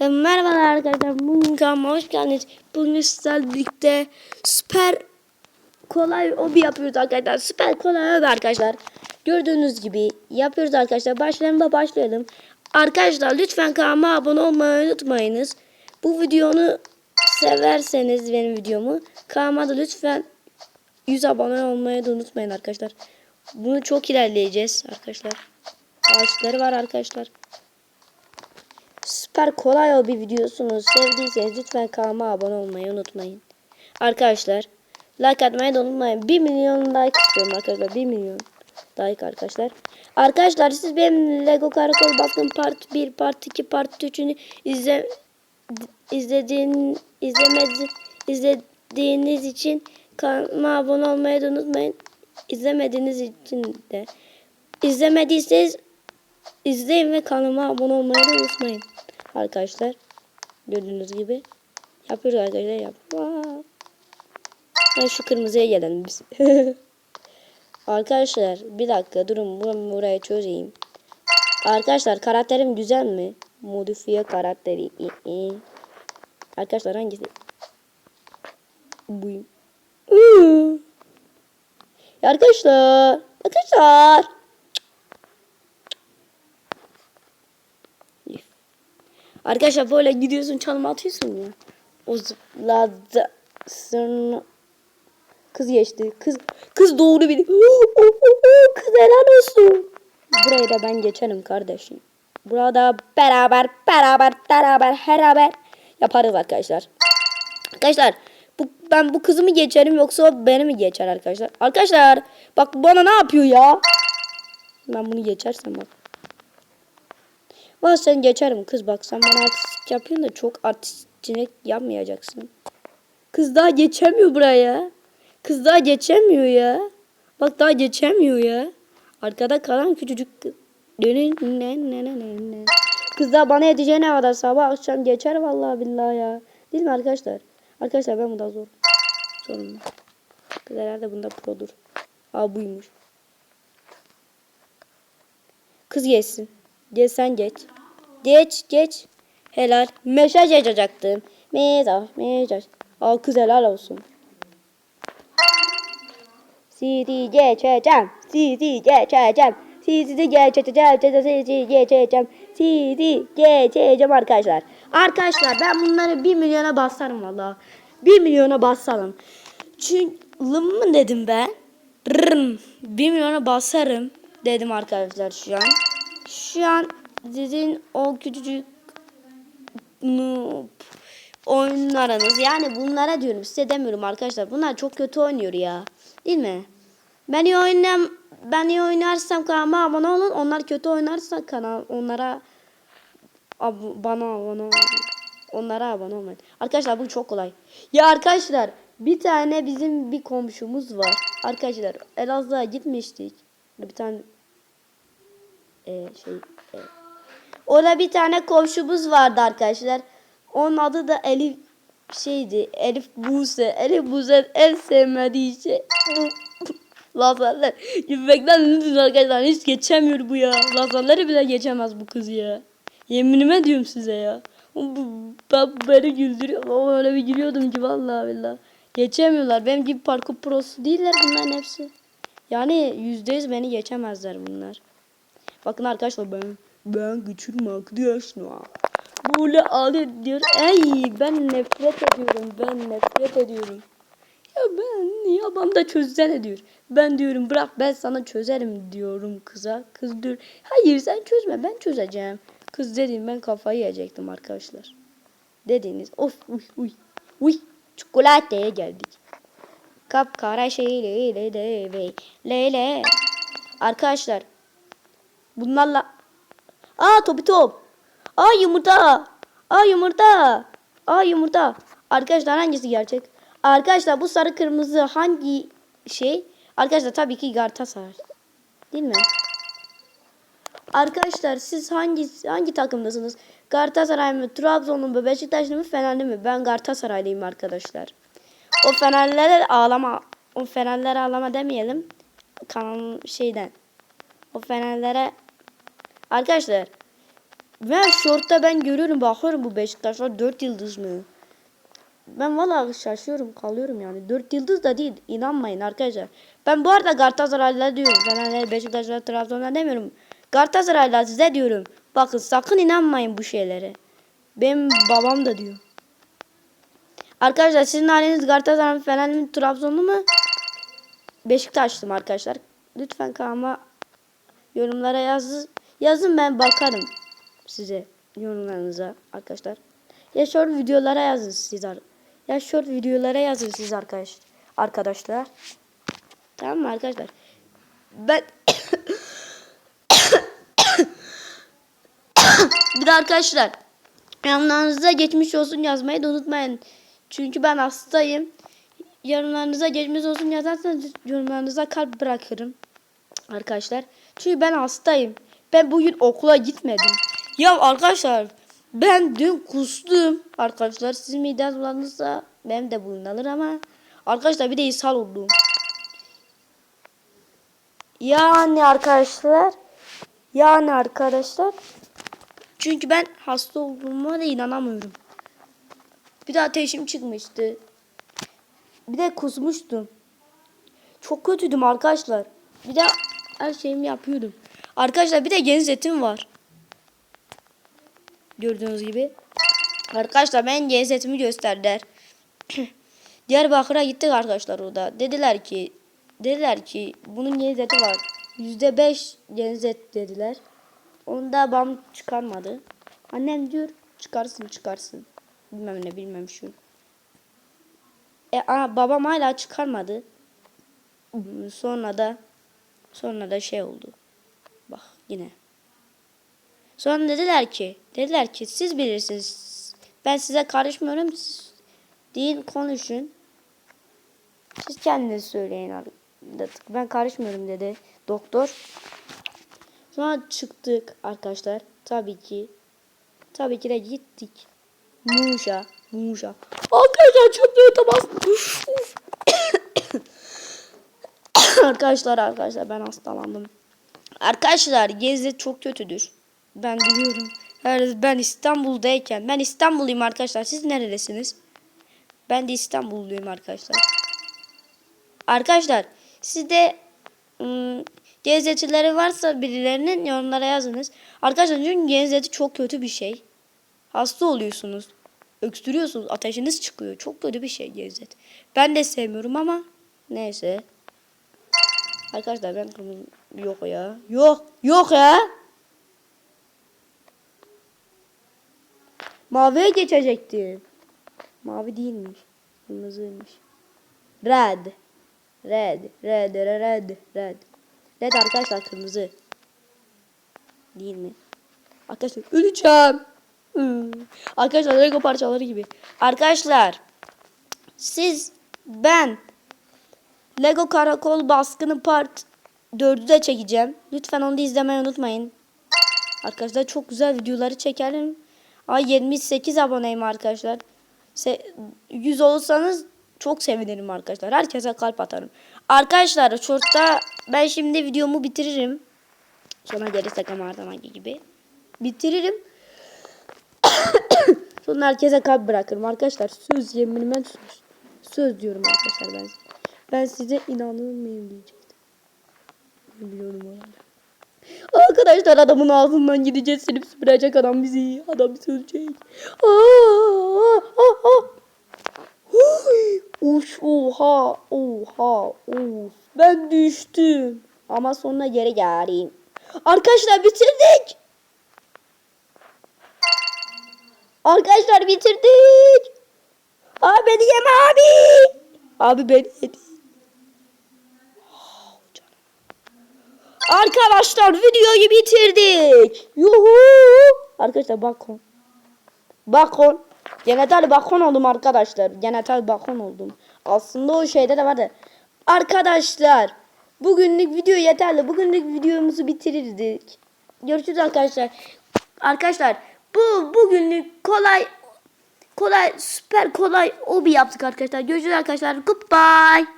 Merhabalar arkadaşlar. Bugün kanalıma hoş geldiniz. Bugün sizlerle süper kolay hobi yapıyoruz arkadaşlar. Süper kolay hobi arkadaşlar. Gördüğünüz gibi yapıyoruz arkadaşlar. Başlayalım başlayalım. Arkadaşlar lütfen kanalıma abone olmayı unutmayınız. Bu videonu severseniz benim videomu kanalıma da lütfen 100 abone olmayı da unutmayın arkadaşlar. Bunu çok ilerleyeceğiz arkadaşlar. Ağaçları var arkadaşlar. Süper kolay o bir videosunu sevdiyseniz lütfen kanalıma abone olmayı unutmayın. Arkadaşlar like atmayı da unutmayın. 1 milyon like istiyorum arkadaşlar. 1 milyon like arkadaşlar. Arkadaşlar siz benim Lego Karakol Baskın Part 1, Part 2, Part 3'ünü izle, izlediğin, izlemedi, izlediğiniz için kanalıma abone olmayı da unutmayın. İzlemediğiniz için de izlemediyseniz İzleyin ve kanalıma abone olmayı da unutmayın. Arkadaşlar gördüğünüz gibi yapıyoruz arkadaşlar yap. Şu kırmızıya gelelim biz. arkadaşlar bir dakika durun bunu buraya çözeyim. Arkadaşlar karakterim güzel mi? Modifiye karakteri. Arkadaşlar hangisi? Ya Arkadaşlar. Arkadaşlar. Arkadaşlar böyle gidiyorsun çalma atıyorsun ya. O zıpladı. Sonra kız geçti. Kız kız doğru biri. Kız helal olsun. Burayı da ben geçerim kardeşim. Burada beraber beraber beraber beraber yaparız arkadaşlar. Arkadaşlar bu, ben bu kızı mı geçerim yoksa o beni mi geçer arkadaşlar? Arkadaşlar bak bana ne yapıyor ya? Ben bunu geçersem bak. Sen geçerim kız bak sen bana artistik yapıyorsun da çok artistçilik yapmayacaksın. Kız daha geçemiyor buraya. Kız daha geçemiyor ya. Bak daha geçemiyor ya. Arkada kalan küçücük kız. Daha bana yeteceğine kadar sabah akşam geçer vallahi billahi ya. Değil mi arkadaşlar? Arkadaşlar ben bunda zor. Sorun. Kız herhalde bunda produr. Aa buymuş. Kız geçsin. Geç sen geç. Geç geç. Helal. Mesaj yazacaktım. Mesaj mesaj. Aa kız helal olsun. Sizi geçeceğim. Sizi geçeceğim. Sizi geçeceğim. Sizi geçeceğim. Sizi geçeceğim arkadaşlar. Arkadaşlar ben bunları 1 milyona basarım valla. 1 milyona basarım. Çünkü lım mı dedim ben? Rrrm. 1 milyona basarım dedim arkadaşlar şu an. Şu an sizin o küçücük noob oyunlarınız yani bunlara diyorum size demiyorum arkadaşlar. Bunlar çok kötü oynuyor ya. Değil mi? Ben iyi oynam ben iyi oynarsam kanalıma abone olun. Onlar kötü oynarsa kanal onlara ab bana abone olun. Onlara abone olmayın. Arkadaşlar bu çok kolay. Ya arkadaşlar bir tane bizim bir komşumuz var. Arkadaşlar Elazığ'a gitmiştik. Bir tane e, şey e. Orada bir tane komşumuz vardı arkadaşlar. Onun adı da Elif şeydi. Elif Buse. Elif Buse en sevmediği şey. Lazerler. Gülmekten ünlüdür arkadaşlar. Hiç geçemiyor bu ya. Lazerleri bile geçemez bu kız ya. Yeminime diyorum size ya. Ben beni güldürüyor. Ama öyle bir gülüyordum ki vallahi billahi. Geçemiyorlar. Benim gibi parkur prosu değiller bunların hepsi. Yani yüzde yüz beni geçemezler bunlar. Bakın arkadaşlar ben ben güçlüyüm arkadaşlar. Böyle alet diyor. Ey ben nefret ediyorum. Ben nefret ediyorum. Ya ben ya bana da çözsene diyor. Ben diyorum bırak ben sana çözerim diyorum kıza. Kız diyor hayır sen çözme ben çözeceğim. Kız dedim ben kafayı yiyecektim arkadaşlar. Dediğiniz of uy uy uy çikolataya geldik. Kapkara şeyle de ve lele. Arkadaşlar bunlarla Aa topi top. Aa yumurta. Aa yumurta. Aa yumurta. Arkadaşlar hangisi gerçek? Arkadaşlar bu sarı kırmızı hangi şey? Arkadaşlar tabii ki Galatasaray. Değil mi? Arkadaşlar siz hangi hangi takımdasınız? Galatasaray mı, Trabzonlu mu, Beşiktaşlı mı, Fenerli mi? Ben Galatasaraylıyım arkadaşlar. O Fenerlere ağlama. O Fenerlere ağlama demeyelim. Kanal şeyden. O Fenerlere Arkadaşlar Ve şortta ben görüyorum bakıyorum bu Beşiktaşlar 4 yıldız mı? Ben valla şaşıyorum kalıyorum yani. 4 yıldız da değil inanmayın arkadaşlar. Ben bu arada Galatasaraylılar diyorum. Fenerler, Beşiktaşlar, Trabzonlar demiyorum. Galatasaraylılar size diyorum. Bakın sakın inanmayın bu şeylere. Benim babam da diyor. Arkadaşlar sizin haliniz Galatasaray, Fenerli, Trabzonlu mu? Beşiktaşlım arkadaşlar. Lütfen kanalıma yorumlara yazın. Yazın ben bakarım size yorumlarınıza arkadaşlar. Ya short videolara yazın siz Ya short videolara yazın siz arkadaş arkadaşlar. Tamam mı arkadaşlar? Ben bir de arkadaşlar yorumlarınıza geçmiş olsun yazmayı da unutmayın. Çünkü ben hastayım. Yorumlarınıza geçmiş olsun yazarsanız yorumlarınıza kalp bırakırım. Arkadaşlar. Çünkü ben hastayım. Ben bugün okula gitmedim. Ya arkadaşlar ben dün kustum. Arkadaşlar sizin mideniz bulanırsa benim de bulunur ama arkadaşlar bir de ishal oldum. Yani arkadaşlar yani arkadaşlar çünkü ben hasta olduğuma da inanamıyorum. Bir de ateşim çıkmıştı. Bir de kusmuştum. Çok kötüydüm arkadaşlar. Bir de her şeyimi yapıyordum. Arkadaşlar bir de geniz etim var. Gördüğünüz gibi. Arkadaşlar ben geniz etimi gösterdiler. Diyarbakır'a gittik arkadaşlar orada. Dediler ki dediler ki bunun geniz eti var. Yüzde beş geniz et dediler. Onda babam çıkarmadı. Annem diyor çıkarsın çıkarsın. Bilmem ne bilmem şu. E, a, babam hala çıkarmadı. Sonra da sonra da şey oldu. Yine. Sonra dediler ki, dediler ki siz bilirsiniz. Ben size karışmıyorum. Siz değil konuşun. Siz kendiniz söyleyin. artık. Ben karışmıyorum dedi doktor. Sonra çıktık arkadaşlar. Tabii ki. Tabii ki de gittik. Muşa. Muşa. Arkadaşlar çöplüğe uf. arkadaşlar arkadaşlar ben hastalandım. Arkadaşlar gezi çok kötüdür. Ben biliyorum. Ben İstanbul'dayken ben İstanbulluyum arkadaşlar. Siz neredesiniz? Ben de İstanbulluyum arkadaşlar. Arkadaşlar sizde ım, varsa birilerinin yorumlara yazınız. Arkadaşlar çünkü gezeti çok kötü bir şey. Hasta oluyorsunuz. Öksürüyorsunuz. Ateşiniz çıkıyor. Çok kötü bir şey gezet. Ben de sevmiyorum ama neyse. Arkadaşlar ben kırmızı yok ya. Yok. Yok ya. Maviye geçecektim. Mavi değilmiş. Kırmızıymış. Red. Red. Red. Red. Red. Red. Arkadaşlar kırmızı. Değil mi? Arkadaşlar öleceğim. Hmm. Arkadaşlar Lego parçaları gibi. Arkadaşlar siz ben Lego Karakol Baskını Part 4'ü de çekeceğim. Lütfen onu da izlemeyi unutmayın. Arkadaşlar çok güzel videoları çekerim. Ay 78 aboneyim arkadaşlar. Se 100 olursanız çok sevinirim arkadaşlar. Herkese kalp atarım. Arkadaşlar şortta ben şimdi videomu bitiririm. Sonra gelirsek ama her zamanki gibi. Bitiririm. Sonra herkese kalp bırakırım arkadaşlar. Söz yeminime söz. Söz diyorum arkadaşlar ben. Ben size inanır mıyım diyecektim. Biliyorum herhalde. Arkadaşlar adamın ağzından gideceğiz silip süpürecek adam bizi. Adam söyleyecek. Aa, aa, aa. Huy, Uş, oha, oha, of. Ben düştüm. Ama sonra geri geldim. Arkadaşlar bitirdik. Arkadaşlar bitirdik. Abi beni yeme abi. Abi beni yedi. Arkadaşlar videoyu bitirdik. Yuhu. Arkadaşlar bakın. Bakın. Genital bakon oldum arkadaşlar. Genital bakon oldum. Aslında o şeyde de vardı. Arkadaşlar. Bugünlük video yeterli. Bugünlük videomuzu bitirirdik. Görüşürüz arkadaşlar. Arkadaşlar bu bugünlük kolay kolay süper kolay obi yaptık arkadaşlar. Görüşürüz arkadaşlar. Goodbye.